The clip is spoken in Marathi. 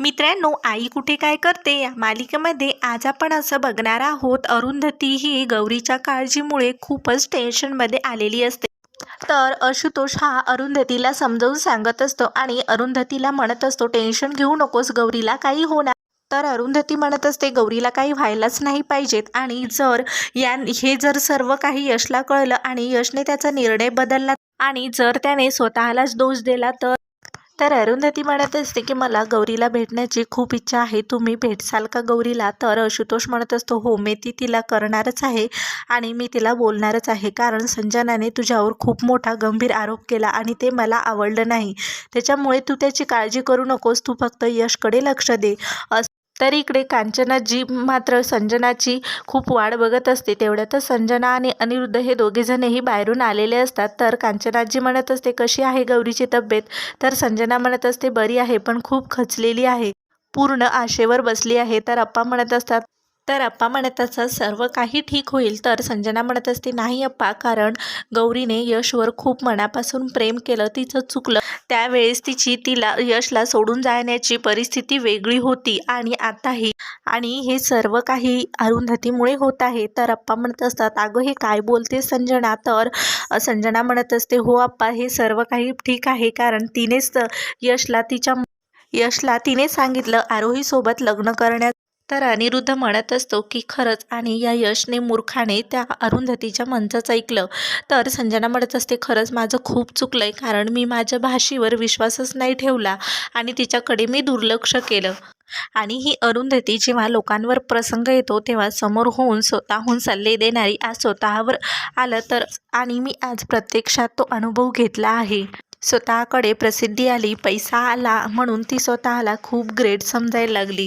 मित्रांनो आई कुठे काय करते? या मालिकेमध्ये आज आपण असं बघणार आहोत अरुंधती ही गौरीच्या काळजीमुळे खूपच टेन्शनमध्ये आलेली असते. तर आशुतोष हा अरुंधतीला समजावून सांगत असतो आणि अरुंधतीला म्हणत असतो टेन्शन घेऊ नकोस गौरीला काही होणार तर अरुंधती म्हणत असते गौरीला काही व्हायलाच नाही पाहिजेत. आणि जर या हे जर सर्व काही यशला कळलं आणि यशने त्याचा निर्णय बदलला आणि जर त्याने स्वतःलाच दोष दिला तर तर अरुंधती म्हणत असते की मला गौरीला भेटण्याची खूप इच्छा आहे. तुम्ही भेटसाल का गौरीला? तर आशुतोष म्हणत असतो हो मी ती तिला करणारच आहे आणि मी तिला बोलणारच आहे. कारण संजनाने तुझ्यावर खूप मोठा गंभीर आरोप केला आणि ते मला आवडलं नाही. त्याच्यामुळे तू त्याची काळजी करू नकोस. तू फक्त यशकडे लक्ष दे. अस तर इकडे कांचनाजी मात्र संजनाची खूप वाट बघत असते तेवढ्यातच संजना आणि अनिरुद्ध हे दोघेजणही बाहेरून आलेले असतात. तर कांचनाजी म्हणत असते कशी आहे गौरीची तब्येत? तर संजना म्हणत असते बरी आहे पण खूप खचलेली आहे. पूर्ण आशेवर बसली आहे. तर अप्पा म्हणत असतात तर अप्पा म्हणत असतात सर्व काही ठीक होईल. तर संजना म्हणत असते नाही अप्पा कारण गौरीने यशवर खूप मनापासून प्रेम केलं तिचं चुकलं. त्यावेळेस तिची तिला यशला सोडून जाण्याची परिस्थिती वेगळी होती आणि आताही. आणि हे सर्व काही अरुंधतीमुळे होत आहे. तर अप्पा म्हणत असतात अगं हे काय बोलते संजना? तर संजना म्हणत असते हो अप्पा हे सर्व काही ठीक आहे कारण तिनेच तर यशला तिच्या यशला तिने सांगितलं आरोहीसोबत लग्न करण्यात तर अनिरुद्ध म्हणत असतो की खरंच आणि या यशने मूर्खाने त्या अरुंधतीच्या मंचाचं ऐकलं. तर संजना म्हणत असते खरंच माझं खूप चुकलं आहे कारण मी माझ्या भाषेवर विश्वासच नाही ठेवला आणि तिच्याकडे मी दुर्लक्ष केलं. आणि ही अरुंधती जेव्हा लोकांवर प्रसंग येतो तेव्हा समोर होऊन स्वतःहून सल्ले देणारी आज स्वतःवर आलं तर आणि मी आज प्रत्यक्षात तो अनुभव घेतला आहे. स्वतःकडे प्रसिद्धी आली पैसा आला म्हणून ती स्वतःला खूप ग्रेट समजायला लागली.